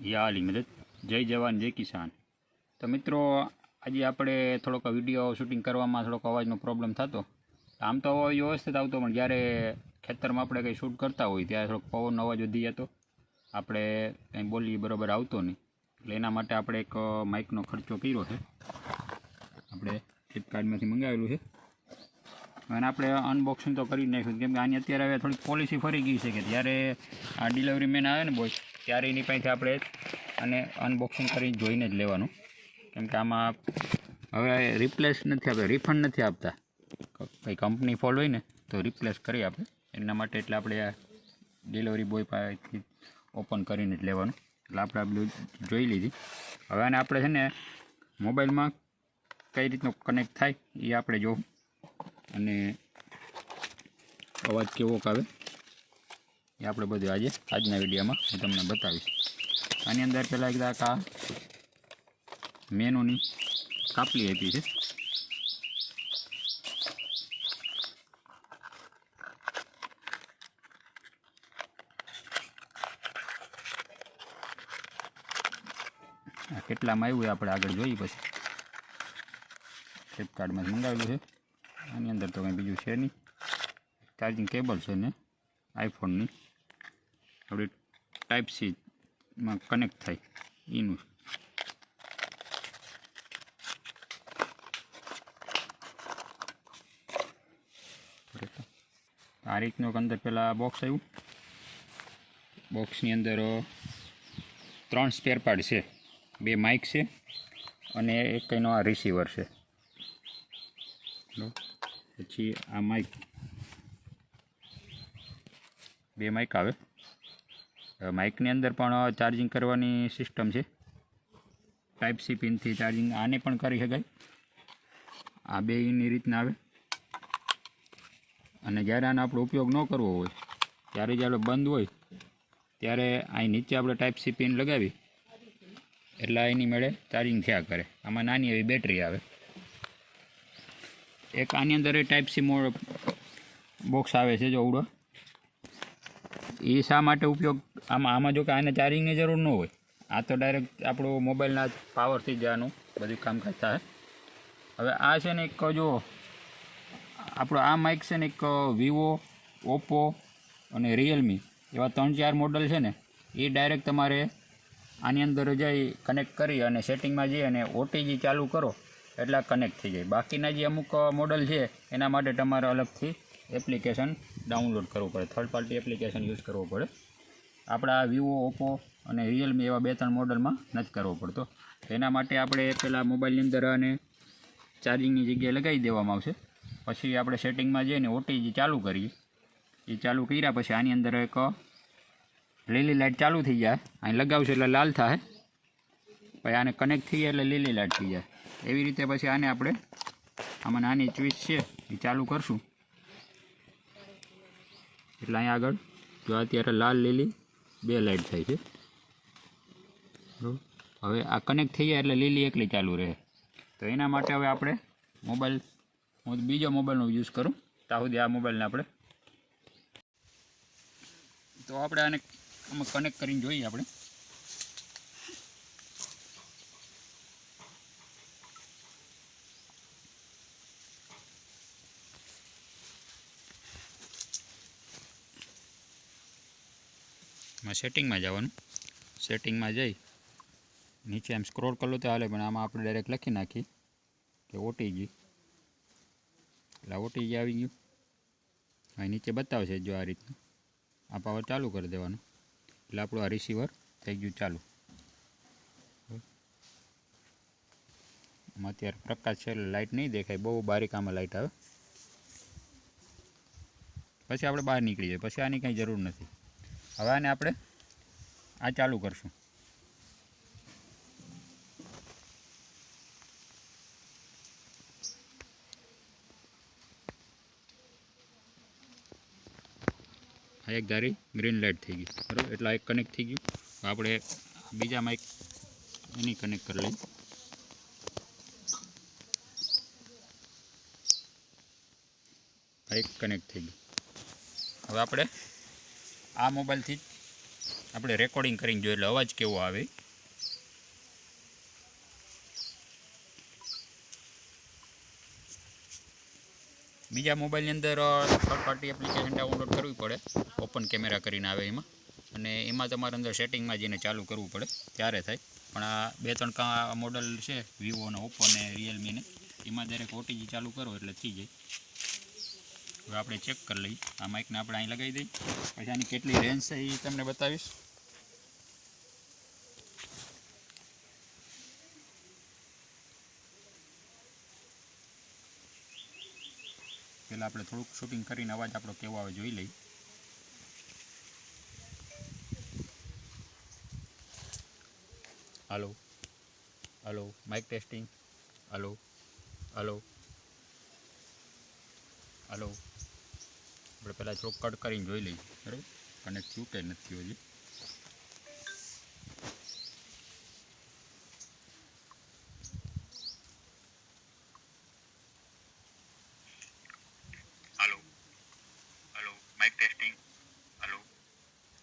યા અલી મદદ. જય જવાન, જય કિસાન. તો મિત્રો, આજે આપણે થોડોક વીડિયો શૂટિંગ કરવામાં થોડોક અવાજનો પ્રોબ્લેમ થતો. આમ તો અવાજ વ્યવસ્થિત આવતો, પણ જ્યારે ખેતરમાં આપણે કંઈ શૂટ કરતા હોય, ત્યારે થોડોક પવનનો અવાજ વધી જતો. આપણે કંઈ બોલીએ બરાબર આવતો નહીં. એટલે એના માટે આપણે એક માઇકનો ખર્ચો કર્યો છે. આપણે ફ્લિપકાર્ટમાંથી મંગાવેલું છે. અને આપણે અનબોક્સિંગ તો કરી નાખ્યું કેમ કે આની અત્યારે હવે થોડીક પોલિસી ફરી ગઈ છે કે જ્યારે આ ડિલિવરી મેન આવે ને બોય ત્યારે એની પાસેથી આપણે અને અનબોક્સિંગ કરી જોઈને જ લેવાનું. કેમ કે આમાં હવે રિપ્લેસ નથી આપતા રિફંડ નથી આપતા. કંઈ કંપની ફોલ્ટ હોય ને, તો રિપ્લેસ કરી આપે એના માટે એટલે આપણે આ ડિલિવરી બોય પાસેથી ઓપન કરીને જ લેવાનું. એટલે આપણે આ જોઈ લીધી. હવે આને આપણે છે ને મોબાઈલમાં કઈ રીતનું કનેક્ટ થાય એ આપણે જોવું. અને અવાજ કેવો આવે એ આપણે બધું આજે, આજના વિડીયોમાં હું તમને બતાવીશ. આની અંદર પહેલાં એક આ મેનુની કાપલી આપી છે. આ કેટલામાં આવ્યું એ આપણે આગળ જોઈએ પછી. ફ્લિપકાર્ટમાં મંગાવેલું છે. આની અંદર તો કંઈ બીજું છે નહીં. ચાર્જિંગ કેબલ છે ને આઈફોનની આપણી ટાઈપ સીમાં કનેક્ટ થાય. એનું. આ રીતનો અંદર પહેલાં બોક્સ આવ્યું. બોક્સની અંદર ત્રણ સ્પેરપાર્ટ છે. બે માઇક છે અને એક એનો આ રિસીવર છે. પછી આ માઇક બે માઇક આવે. માઇકની અંદર પણ ચાર્જિંગ કરવાની સિસ્ટમ છે. ટાઈપ સી પિનથી ચાર્જિંગ આને પણ કરી શકાય. આ બે એની રીતના આવે. અને જ્યારે આનો આપણો ઉપયોગ ન કરવો હોય, ત્યારે જ્યારે બંધ હોય, ત્યારે અહીં નીચે આપણે ટાઈપ સી પિન લગાવી, એટલે એની મેળે ચાર્જિંગ થયા કરે. આમાં નાની એવી બેટરી આવે. એક આની અંદર ટાઈપ સી મોડ બોક્સ આવે છે, જો ઉડો. એ શા માટે ઉપયોગ? આમાં આમાં જો કે આને ચાર્જિંગની જરૂર ન હોય. આ તો ડાયરેક્ટ આપણો મોબાઈલના પાવરથી જ આનું બધું કામકાજ થાય. હવે આ છે ને એક જો, આપણો આ માઇક છે ને એક વિવો ઓપ્પો અને રિયલમી એવા ત્રણ ચાર મોડલ છે ને, એ ડાયરેક્ટ તમારે આની અંદર જઈ કનેક્ટ કરી અને સેટિંગમાં જઈ અને ઓટીજી ચાલુ કરો, એટલે કનેક્ટ થઈ જાય. બાકીના જે અમુક મોડલ છે, એના માટે તમારે અલગથી એપ્લિકેશન ડાઉનલોડ કરવું પડે. થર્ડ પાર્ટી એપ્લિકેશન યુઝ કરવો પડે. આપણા વિવો ઓપ્પો અને રિયલમી એવા બે ત્રણ મોડલમાં નથી કરવો પડતો. એના માટે આપણે પહેલાં મોબાઈલની અંદર અને ચાર્જિંગની જગ્યાએ લગાવી દેવામાં આવશે. પછી આપણે સેટિંગમાં જઈને ઓટીજી ચાલુ કરીએ. એ ચાલુ કર્યા પછી આની અંદર એક લીલી લાઇટ ચાલુ થઈ જાય. અહીં લગાવશે એટલે લાલ થાય પછી આને કનેક્ટ થઈ જાય એટલે લીલી લાઇટ થઈ જાય. એવી રીતે પછી આને આપણે આમાં નાની સ્વિચ છે એ ચાલુ કરશું. એટલે અહીંયા આગળ જો અત્યારે લાલ લીલી બે લાઇટ થાય છે. હવે આ કનેક્ટ થઈ જાય એટલે લીલી એકલી ચાલુ રહે. તો એના માટે હવે આપણે મોબાઈલ હું બીજો મોબાઈલનો યુઝ કરું. ત્યાં સુધી આ મોબાઈલને આપણે તો આપણે આને આમાં કનેક્ટ કરીને જોઈએ આપણે. એમાં સેટિંગમાં જવાનું. સેટિંગમાં જઈ, નીચે એમ સ્ક્રોલ કરલું તો હાલે, પણ આમાં આપણે ડાયરેક્ટ લખી નાખી કે ઓટીજી એટલે ઓટીજી આવી ગયું. અહીં નીચે બતાવશે જો આ રીતનું. આ પાવર ચાલુ કરી દેવાનું. એટલે આપણું આ રિસીવર થઈ ગયું ચાલુ. આમાં અત્યારે પ્રકાશ છે, એટલે લાઇટ નહીં દેખાય. બહુ બારીક આમાં લાઇટ આવે. પછી આપણે બહાર નીકળી જાય પછી આની કંઈ જરૂર નથી. હવે આને આપણે આ ચાલુ કરશું. આ એક ધારી ગ્રીન લાઇટ થઈ ગઈ. બરાબર? એટલે એક કનેક્ટ થઈ ગયું. તો આપણે બીજા માઇક એની કનેક્ટ કરી લઈએ. આ એક કનેક્ટ થઈ ગયું. હવે આપણે આ મોબાઈલથી જ આપણે રેકોર્ડિંગ કરીને જોઈએ એટલે અવાજ કેવો આવે. બીજા મોબાઈલની અંદર થર્ડ પાર્ટી એપ્લિકેશન ડાઉનલોડ કરવી પડે. ઓપન કેમેરા કરીને આવે એમાં. અને એમાં તમારે અંદર સેટિંગમાં જઈને ચાલુ કરવું પડે, ત્યારે થાય. પણ આ બે ત્રણ કા મોડલ છે વિવો ને ઓપ્પો ને રિયલમીને એમાં દરેક ઓટીજી ચાલુ કરો એટલે થઈ જાય. હવે આપણે ચેક કરી લઈએ. આ માઇકને આપણે અહીં લગાવી દઈએ. પછી આની કેટલી રેન્જ છે એ તમને બતાવીશ. પહેલાં આપણે થોડુંક શૂટિંગ કરીને અવાજ આપણો કેવો આવે જોઈ લઈએ. Hello hello mike testing hello hello hello. આપણે પહેલાં થોડુંક કટ કરીને જોઈ લઈએ. બરાબર? કનેક્ટ થયું કે નથી થયું હજી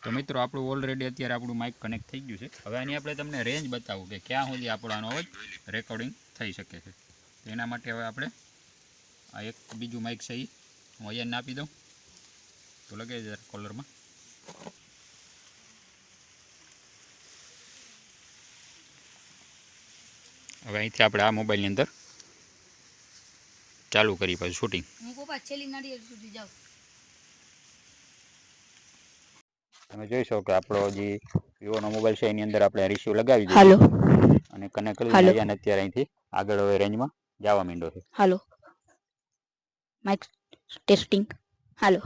તો મિત્રો આપણું ઓલરેડી અત્યારે આપણું માઇક કનેક્ટ થઈ ગયું છે. હવે આની આપણે તમને રેન્જ બતાવું કે ક્યાં સુધી આપણો આનો અવાજ રેકોર્ડિંગ થઈ શકે છે. એના માટે હવે આપણે આ એક બીજું માઇક છે એ હું અહીંયા આપી દઉં. તો લગાવી દે કોલરમાં હવે અહીંથી આપણે આ મોબાઈલની અંદર ચાલુ કરી પાછું શૂટિંગ તમે જોઈ શકો કે આપણો જે વિવોનો મોબાઈલ છે એની અંદર આપણે રિસીવ લગાવી દઈએ અને કનેક્ટ કરી. અને અત્યારે અહીંથી આગળ હવે રેન્જમાં જવા માંડ્યો છે. Hello. Mike testing hello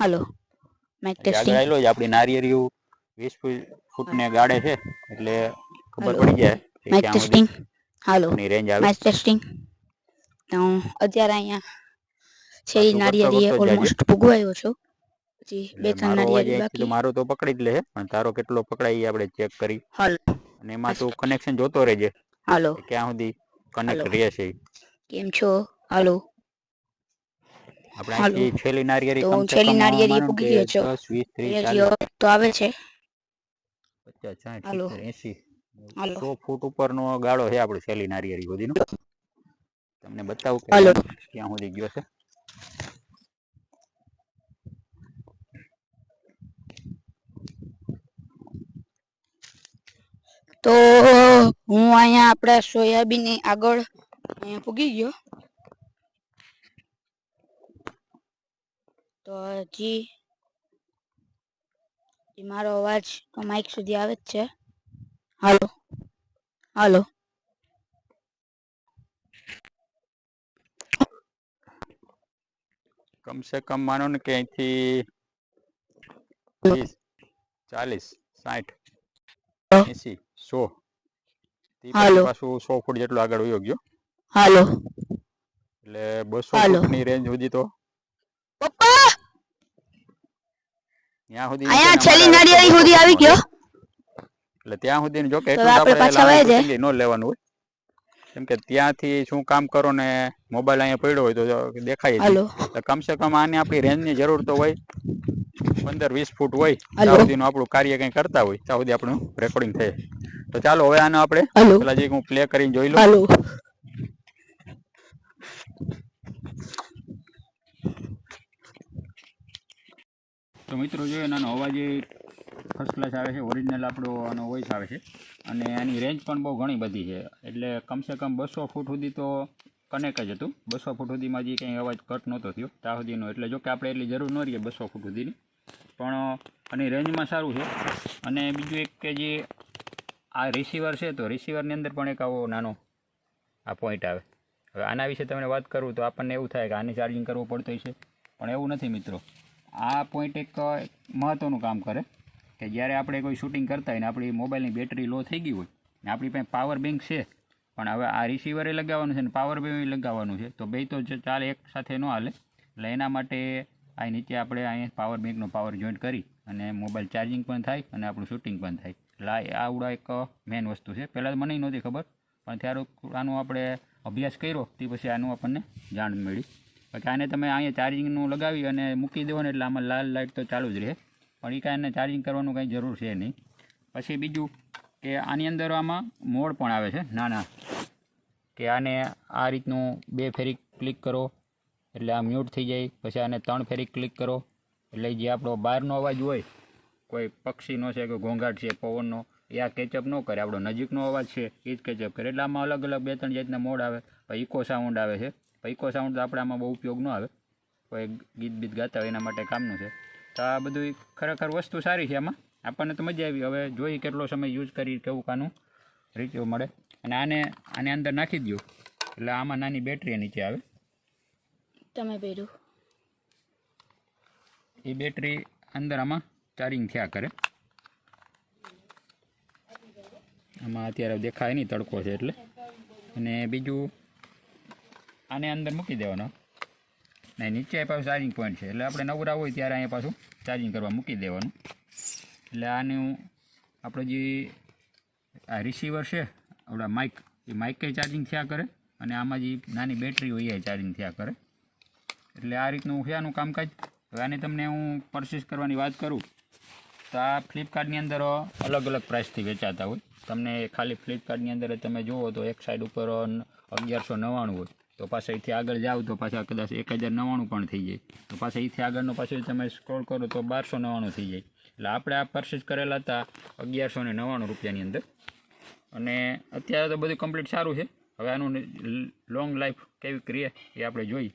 hello mike આગળ ટેસ્ટિંગ આવેલો જ આપણી નારિયેળીઓ 20 ફૂટ ને ગાડે છે એટલે ખબર પડી જાય માઇક ટેસ્ટિંગ હાલો સુધીની રેન્જ આવે. માઇક ટેસ્ટિંગ તો અત્યારે અહીંયા છે જાજે. ઓલમોસ્ટ ભૂગવાયો છો. હજી બે ત્રણ તો બાકી. મારો તો પકડી જ લે પણ તારો કેટલો પકડાય એ આપણે ચેક કરી. હાલો અને એમાં તું કનેક્શન જોતો રહેજે હાલો ક્યાં સુધી કનેક્ટ હાલો. રહે છે કેમ છો? હાલો આપણે હાલો. નારિયેરી તો કમ નારિયેરી પૂગી ગયો છું. 10, 20, 30, તો આવે છે. 50, 60, 70, 80 હાલો. સો ફૂટ ઉપરનો ગાળો છે આપણે છેલ્લી નારિયેરી સુધીનો. તમને બતાવું કે ક્યાં સુધી ગયો છે. તો હું અહીંયા આપણા સોયાબીનની આગળ અહીંયા પૂગી ગયો. તો હજી મારો અવાજ માઇક સુધી આવે જ છે. હાલો હાલો. કમસે કમ માનો ને કે અહીંથી વીસ ચાલીસ સાઠ એસી સો. પાછું સો ફૂટ જેટલું આગળ વયો ગયો. હાલો. એટલે બસો. ફૂટની રેન્જ સુધી તો ત્યાં સુધી અહીંયા છેલ્લી મારા સુધી આવી ગયો? એટલે ત્યાં સુધી જો કે આપણે પાછા ન લેવાનું હોય. કેમ કે ત્યાંથી શું કામ કરો ને મોબાઈલ અહીંયા પડ્યો હોય તો દેખાય તો કમસે કમ આને આપણી રેન્જની જરૂર તો હોય. પંદર વીસ ફૂટ હોય. ત્યાં સુધીનું આપણું કાર્ય કંઈ કરતા હોય. ત્યાં સુધી આપણું રેકોર્ડિંગ થાય. તો ચાલો હવે આનો આપણે પેલા જે હું પ્લે કરીને જોઈ લઉં. તો મિત્રો જોઈએ આનો અવાજ ફર્સ્ટ ક્લાસ આવે છે ઓરિજિનલ આપણો આનો વોઇસ આવે છે. અને આની રેન્જ પણ બહુ ઘણી બધી છે. એટલે કમસે કમ બસો ફૂટ સુધી તો કનેક્ટ જ હતું. બસો ફૂટ સુધીમાં જે કંઈ અવાજ કટ નહોતો થયો. ત્યાં સુધીનો. એટલે જો કે આપણે એટલી જરૂર ન રહીએ બસો ફૂટ સુધીની. પણ આની રેન્જમાં સારું છે. અને બીજું એક કે જે આ રિસીવર છે, તો રિસીવરની અંદર પણ એક આવો નાનો આ પોઈન્ટ આવે. હવે આના વિશે તમને વાત કરું તો આપણને એવું થાય કે આને ચાર્જિંગ કરવું પડતું છે પણ એવું નથી મિત્રો. આ પોઈન્ટ એક મહત્ત્વનું કામ કરે કે જ્યારે આપણે કોઈ શૂટિંગ કરતા હોય ને આપણી મોબાઈલની બેટરી લો થઈ ગઈ હોય ને આપણી પાસે પાવર બેંક છે, પણ હવે આ રિસીવરે લગાવવાનું છે ને પાવર બેંક લગાવવાનું છે, તો બે તો ચાલે એક સાથે ન હાલે. એટલે એના માટે આ નીચે આપણે અહીંયા પાવર બેંકનો પાવર જોઈન્ટ કરી અને મોબાઈલ ચાર્જિંગ પણ થાય અને આપણું શૂટિંગ પણ થાય. એટલે આવડા એક મેઇન વસ્તુ છે. પહેલાં મને નહોતી ખબર, પણ ત્યારે આનો આપણે અભ્યાસ કર્યો, તે પછી આનું આપણને જાણ મળી બાકી આને તમે અહીંયા ચાર્જિંગનું લગાવી અને મૂકી દેવો ને એટલે આમાં લાલ લાઇટ તો ચાલુ જ રહે. પણ એ કાંઈ એને ચાર્જિંગ કરવાનું કંઈ જરૂર છે નહીં. પછી બીજું કે આની અંદર આમાં મોડ પણ આવે છે, નાના. કે આને આ રીતનું બે ફેરી ક્લિક કરો, એટલે આ મ્યુટ થઈ જાય. પછી આને ત્રણ ફેરી ક્લિક કરો. એટલે જે આપણો બહારનો અવાજ હોય, કોઈ પક્ષીનો છે કે ઘોંઘાટ છે, પવનનો, એ આ કેચઅપ ન કરે. આપણો નજીકનો અવાજ છે, એ જ કેચઅપ કરે. એટલે આમાં અલગ અલગ બે ત્રણ જાતના મોડ આવે. ઇકો સાઉન્ડ આવે છે. ઇકો સાઉન્ડ તો આપણે આમાં બહુ ઉપયોગ ન આવે. કોઈ ગીત બીત ગાતા હોય એના માટે કામનું છે. તો આ બધું ખરેખર વસ્તુ સારી છે આમાં. આપણને તો મજા આવી. હવે જોઈ કેટલો સમય યુઝ કરી કેવું કાનું રીચો મળે. અને આને આને અંદર નાખી દો એટલે આમાં નાની બેટરી નીચે આવે. તમે પહેર્યું એ બેટરી અંદર આમાં ચાર્જિંગ થયા કરે. આમાં અત્યારે દેખાય નહીં તડકો છે એટલે. અને બીજું આને અંદર મૂકી દેવાનો. ને નીચે પાછું ચાર્જિંગ પોઈન્ટ છે. એટલે આપણે નવરા હોય ત્યારે અહીંયા પાછું ચાર્જિંગ કરવા મૂકી દેવાનું. એટલે આનું આપણે જે આ રિસીવર છે, આપણા માઇક એ માઇકે ચાર્જિંગ થયા કરે અને આમાં જે નાની બેટરી હોય એ ચાર્જિંગ થયા કરે. એટલે આ રીતનું આનું કામકાજ. હવે આને તમને હું પરચેસ કરવાની વાત કરું. તો આ ફ્લિપકાર્ટની અંદર અલગ અલગ પ્રાઇસથી વેચાતા હોય. તમને ખાલી ફ્લિપકાર્ટની અંદર તમે જુઓ તો એક સાઈડ ઉપર અગિયારસો નવ્વાણું હોય. તો પાછા અહીંથી આગળ જાઓ તો પાછા કદાચ એક હજાર નવ્વાણું પણ થઈ જાય. તો પાછા અહીંથી આગળનો પાછો તમે સ્ક્રોલ કરો તો બારસો નવ્વાણું થઈ જાય. એટલે આપણે આ પરચેસ કરેલા હતા અગિયારસો ને નવ્વાણું રૂપિયાની અંદર. અને અત્યારે તો બધું કમ્પ્લીટ સારું છે. હવે આનું લોંગ લાઈફ કેવી કરીએ એ આપણે જોઈ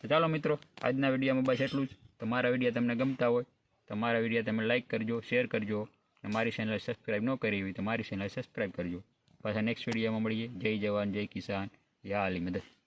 તો ચાલો મિત્રો, આજના વિડીયોમાં બસ એટલું જ. તો મારા વીડિયો તમને ગમતા હોય તો મારા વીડિયો તમે લાઇક કરજો શેર કરજો. અને મારી ચેનલ સબસ્ક્રાઈબ ન કરી હોય તો મારી ચેનલ સબસ્ક્રાઈબ કરજો. પાછા નેક્સ્ટ વિડીયોમાં મળીએ. જય જવાન, જય કિસાન. યા અલી મદદ.